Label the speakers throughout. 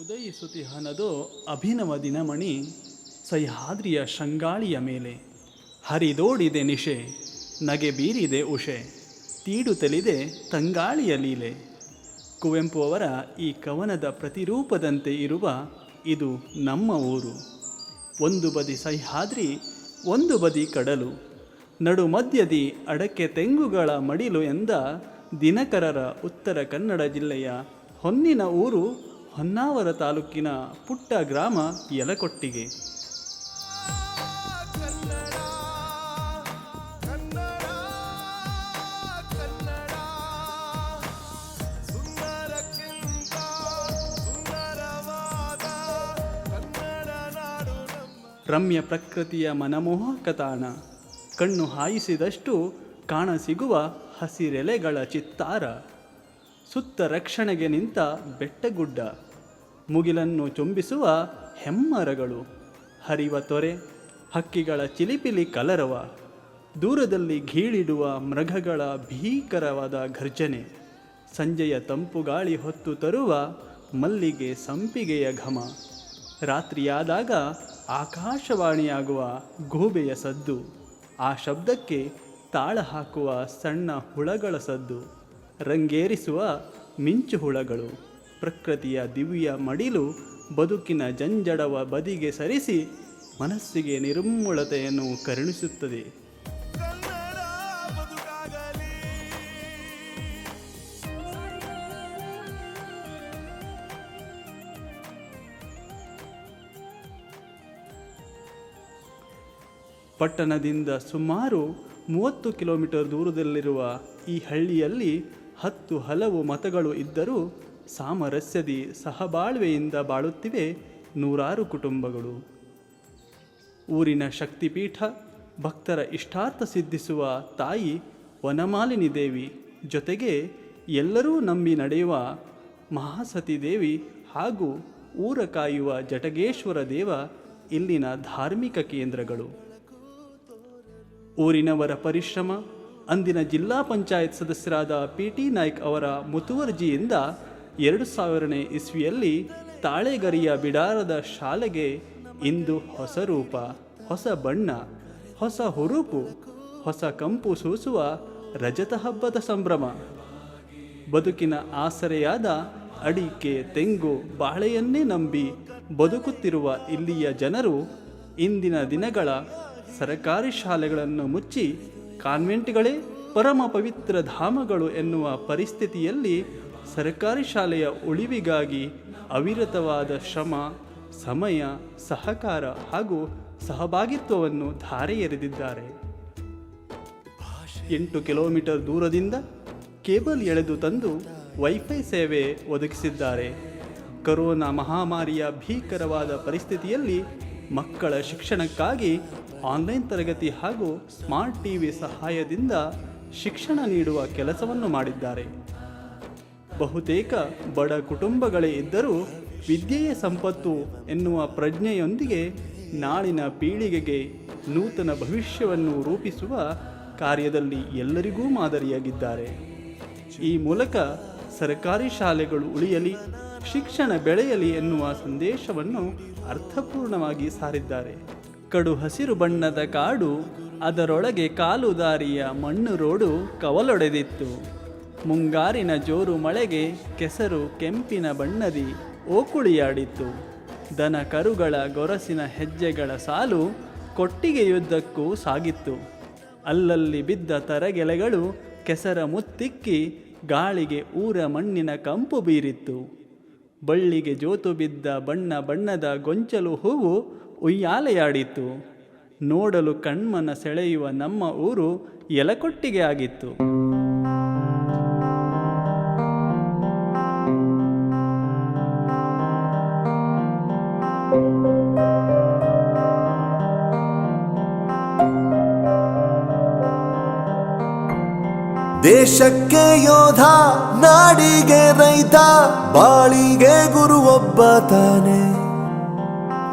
Speaker 1: ಉದಯಿಸುತಿಹನದು ಅಭಿನವ ದಿನಮಣಿ ಸಹ್ಯಾದ್ರಿಯ ಶೃಂಗಾಳಿಯ ಮೇಲೆ. ಹರಿದೋಡಿದೆ ನಿಶೆ, ನಗೆ ಬೀರಿದೆ ಉಷೆ ತೀಡು ತಲಿದೆ ತಂಗಾಳಿಯ ಲೀಲೆ. ಕುವೆಂಪು ಅವರ ಈ ಕವನದ ಪ್ರತಿರೂಪದಂತೆ ಇರುವ ಇದು ನಮ್ಮ ಊರು. ಒಂದು ಬದಿ ಸಹ್ಯಾದ್ರಿ, ಒಂದು ಬದಿ ಕಡಲು. ನಡು ಮಧ್ಯದಿ ಅಡಕೆ ತೆಂಗುಗಳ ಮಡಿಲು ಎಂದ ದಿನಕರರ ಉತ್ತರ ಕನ್ನಡ ಜಿಲ್ಲೆಯ ಹೊನ್ನಿನ ಊರು ಹೊನ್ನಾವರ ತಾಲೂಕಿನ ಪುಟ್ಟ ಗ್ರಾಮ ಯಲಕೊಟ್ಟಿಗೆ. ರಮ್ಯ ಪ್ರಕೃತಿಯ ಮನಮೋಹಕ ತಾಣ. ಕಣ್ಣು ಹಾಯಿಸಿದಷ್ಟು ಕಾಣಸಿಗುವ ಹಸಿರೆಲೆಗಳ ಚಿತ್ತಾರ. ಸುತ್ತ ರಕ್ಷಣೆಗೆ ನಿಂತ ಬೆಟ್ಟಗುಡ್ಡ. ಮುಗಿಲನ್ನು ಚುಂಬಿಸುವ ಹೆಮ್ಮರಗಳು. ಹರಿವ ತೊರೆ, ಹಕ್ಕಿಗಳ ಚಿಲಿಪಿಲಿ ಕಲರವ. ದೂರದಲ್ಲಿ ಘೀಳಿಡುವ ಮೃಗಗಳ ಭೀಕರವಾದ ಘರ್ಜನೆ. ಸಂಜೆಯ ತಂಪು ಗಾಳಿ ಹೊತ್ತು ತರುವ ಮಲ್ಲಿಗೆ ಸಂಪಿಗೆಯ ಘಮ. ರಾತ್ರಿಯಾದಾಗ ಆಕಾಶವಾಣಿಯಾಗುವ ಗೂಬೆಯ ಸದ್ದು. ಆ ಶಬ್ದಕ್ಕೆ ತಾಳ ಹಾಕುವ ಸಣ್ಣ ಹುಳಗಳ ಸದ್ದು. ರಂಗೇರಿಸುವ ಮಿಂಚು ಹುಳಗಳು, ಪ್ರಕೃತಿಯ ದಿವ್ಯ ಮಡಿಲು, ಬದುಕಿನ ಜಂಜಡವ ಬದಿಗೆ ಸರಿಸಿ ಮನಸ್ಸಿಗೆ ನಿರ್ಮೂಲತೆಯನ್ನು ಕರುಣಿಸುತ್ತದೆ. ಪಟ್ಟಣದಿಂದ ಸುಮಾರು ಮೂವತ್ತು ಕಿಲೋಮೀಟರ್ ದೂರದಲ್ಲಿರುವ ಈ ಹಳ್ಳಿಯಲ್ಲಿ ಹತ್ತು ಹಲವು ಮತಗಳು ಇದ್ದರೂ ಸಾಮರಸ್ಯದಿ ಸಹಬಾಳ್ವೆಯಿಂದ ಬಾಳುತ್ತಿವೆ ನೂರಾರು ಕುಟುಂಬಗಳು. ಊರಿನ ಶಕ್ತಿಪೀಠ ಭಕ್ತರ ಇಷ್ಟಾರ್ಥ ಸಿದ್ಧಿಸುವ ತಾಯಿ ವನಮಾಲಿನಿ ದೇವಿ ಜೊತೆಗೆ ಎಲ್ಲರೂ ನಂಬಿ ನಡೆಯುವ ಮಹಾಸತಿ ದೇವಿ ಹಾಗೂ ಊರ ಕಾಯುವ ಜಟಗೇಶ್ವರ ದೇವ ಇಲ್ಲಿನ ಧಾರ್ಮಿಕ ಕೇಂದ್ರಗಳು. ಊರಿನವರ ಪರಿಶ್ರಮ ಅಂದಿನ ಜಿಲ್ಲಾ ಪಂಚಾಯತ್ ಸದಸ್ಯರಾದ ಪಿ ಟಿ ನಾಯ್ಕ್ ಅವರ ಮುತುವರ್ಜಿಯಿಂದ ಎರಡು ಸಾವಿರನೇ ಇಸ್ವಿಯಲ್ಲಿ ತಾಳೆಗರಿಯ ಬಿಡಾರದ ಶಾಲೆಗೆ ಇಂದು ಹೊಸ ರೂಪ, ಹೊಸ ಬಣ್ಣ, ಹೊಸ ಹುರುಪು, ಹೊಸ ಕಂಪು ಸೂಸುವ ರಜತ ಹಬ್ಬದ ಸಂಭ್ರಮ. ಬದುಕಿನ ಆಸರೆಯಾದ ಅಡಿಕೆ, ತೆಂಗು, ಬಾಳೆಯನ್ನೇ ನಂಬಿ ಬದುಕುತ್ತಿರುವ ಇಲ್ಲಿಯ ಜನರು ಇಂದಿನ ದಿನಗಳ ಸರಕಾರಿ ಶಾಲೆಗಳನ್ನು ಮುಚ್ಚಿ ಕಾನ್ವೆಂಟ್ಗಳೇ ಪರಮ ಪವಿತ್ರ ಧಾಮಗಳು ಎನ್ನುವ ಪರಿಸ್ಥಿತಿಯಲ್ಲಿ ಸರ್ಕಾರಿ ಶಾಲೆಯ ಉಳಿವಿಗಾಗಿ ಅವಿರತವಾದ ಶ್ರಮ, ಸಮಯ, ಸಹಕಾರ ಹಾಗೂ ಸಹಭಾಗಿತ್ವವನ್ನು ಧಾರೆ ಎರೆದಿದ್ದಾರೆ ಎಂಟು ಕಿಲೋಮೀಟರ್ ದೂರದಿಂದ ಕೇಬಲ್ ಎಳೆದು ತಂದು ವೈಫೈ ಸೇವೆ ಒದಗಿಸಿದ್ದಾರೆ. ಕರೋನಾ ಮಹಾಮಾರಿಯ ಭೀಕರವಾದ ಪರಿಸ್ಥಿತಿಯಲ್ಲಿ ಮಕ್ಕಳ ಶಿಕ್ಷಣಕ್ಕಾಗಿ ಆನ್ಲೈನ್ ತರಗತಿ ಹಾಗೂ ಸ್ಮಾರ್ಟ್ ಟಿವಿ ಸಹಾಯದಿಂದ ಶಿಕ್ಷಣ ನೀಡುವ ಕೆಲಸವನ್ನು ಮಾಡಿದ್ದಾರೆ. ಬಹುತೇಕ ಬಡ ಕುಟುಂಬಗಳೇ ಇದ್ದರೂ ವಿದ್ಯೆಯ ಸಂಪತ್ತು ಎನ್ನುವ ಪ್ರಜ್ಞೆಯೊಂದಿಗೆ ನಾಳಿನ ಪೀಳಿಗೆಗೆ ನೂತನ ಭವಿಷ್ಯವನ್ನು ರೂಪಿಸುವ ಕಾರ್ಯದಲ್ಲಿ ಎಲ್ಲರಿಗೂ ಮಾದರಿಯಾಗಿದ್ದಾರೆ. ಈ ಮೂಲಕ ಸರ್ಕಾರಿ ಶಾಲೆಗಳು ಉಳಿಯಲಿ, ಶಿಕ್ಷಣ ಬೆಳೆಯಲಿ ಎನ್ನುವ ಸಂದೇಶವನ್ನು ಅರ್ಥಪೂರ್ಣವಾಗಿ ಸಾರಿದ್ದಾರೆ. ಕಡು ಹಸಿರು ಬಣ್ಣದ ಕಾಡು, ಅದರೊಳಗೆ ಕಾಲು ದಾರಿಯ ಮಣ್ಣು ರೋಡು ಕವಲೊಡೆದಿತ್ತು. ಮುಂಗಾರಿನ ಜೋರು ಮಳೆಗೆ ಕೆಸರು ಕೆಂಪಿನ ಬಣ್ಣದಿ ಓಕುಳಿಯಾಡಿತ್ತು. ದನ ಕರುಗಳ ಗೊರಸಿನ ಹೆಜ್ಜೆಗಳ ಸಾಲು ಕೊಟ್ಟಿಗೆಯುದ್ದಕ್ಕೂ ಸಾಗಿತ್ತು. ಅಲ್ಲಲ್ಲಿ ಬಿದ್ದ ತರಗೆಲೆಗಳು ಕೆಸರ ಮುತ್ತಿಕ್ಕಿ ಗಾಳಿಗೆ ಊರ ಮಣ್ಣಿನ ಕಂಪು ಬೀರಿತ್ತು. ಬಳ್ಳಿಗೆ ಜೋತು ಬಿದ್ದ ಬಣ್ಣ ಬಣ್ಣದ ಗೊಂಚಲು ಹೂವು ಉಯ್ಯಾಲೆಯಾಡಿತ್ತು ನೋಡಲು ಕಣ್ಮನ ಸೆಳೆಯುವ ನಮ್ಮ ಊರು ಎಲಕೊಟ್ಟಿಗೆ ಆಗಿತ್ತು.
Speaker 2: ದೇಶಕ್ಕೆ ಯೋಧ, ನಾಡಿಗೆ ರೈತ, ಬಾಳಿಗೆ ಗುರು ಒಬ್ಬ ತಾನೆ.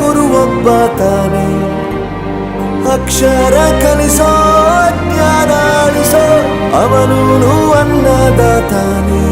Speaker 2: ಗುರು ಒಬ್ಬ ತಾನೆ ಅಕ್ಷರ ಕಲಿಸೋ ಜ್ಞಾನ ಅಳಿಸೋ ಅವನು ಅನ್ನದಾತಾನೆ ಒಂದು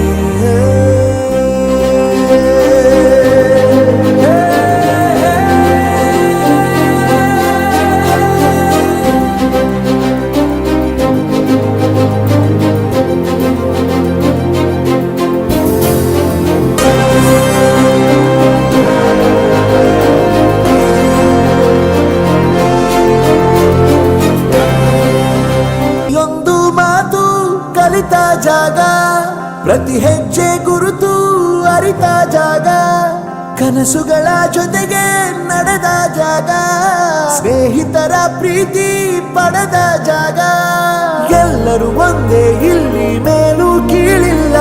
Speaker 2: ಕನಸುಗಳ ಜೊತೆಗೆ ನಡೆದ ಜಾಗ, ಸ್ನೇಹಿತರ ಪ್ರೀತಿ ಪಡೆದ ಜಾಗ. ಎಲ್ಲರೂ ಒಂದೇ ಇಲ್ಲಿ ಮೇಲೂ ಕೀಳಿಲ್ಲ,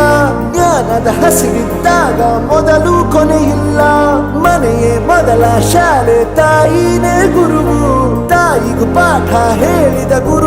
Speaker 2: ಜ್ಞಾನದ ಹಸಿವಿದ್ದಾಗ ಮೊದಲು ಕೊನೆಯಿಲ್ಲ. ಮನೆಯೇ ಮೊದಲ ಶಾಲೆ ತಾಯಿನೇ ಗುರುವು, ತಾಯಿಗೂ ಪಾಠ ಹೇಳಿದ ದಾನಕ್ಕೂ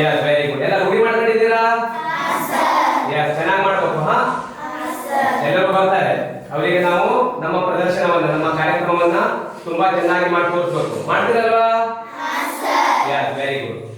Speaker 3: ಎಸ್ ವೆರಿ ಗುಡ್ ಎಲ್ಲ ರೂಢಿ ಮಾಡ್ಕೊಂಡಿದ್ದೀರಾ? ಎಸ್ ಚೆನ್ನಾಗಿ ಮಾಡಬೇಕು, ಹಾ? ಎಲ್ಲರೂ ಬರ್ತಾರೆ. ಅವರಿಗೆ ನಾವು ನಮ್ಮ ಪ್ರದರ್ಶನವನ್ನ, ನಮ್ಮ ಕಾರ್ಯಕ್ರಮವನ್ನ ತುಂಬಾ ಚೆನ್ನಾಗಿ ಮಾಡಿ ತೋರಿಸಬೇಕು. ಮಾಡ್ತೀರಲ್ವಾ? Yes very good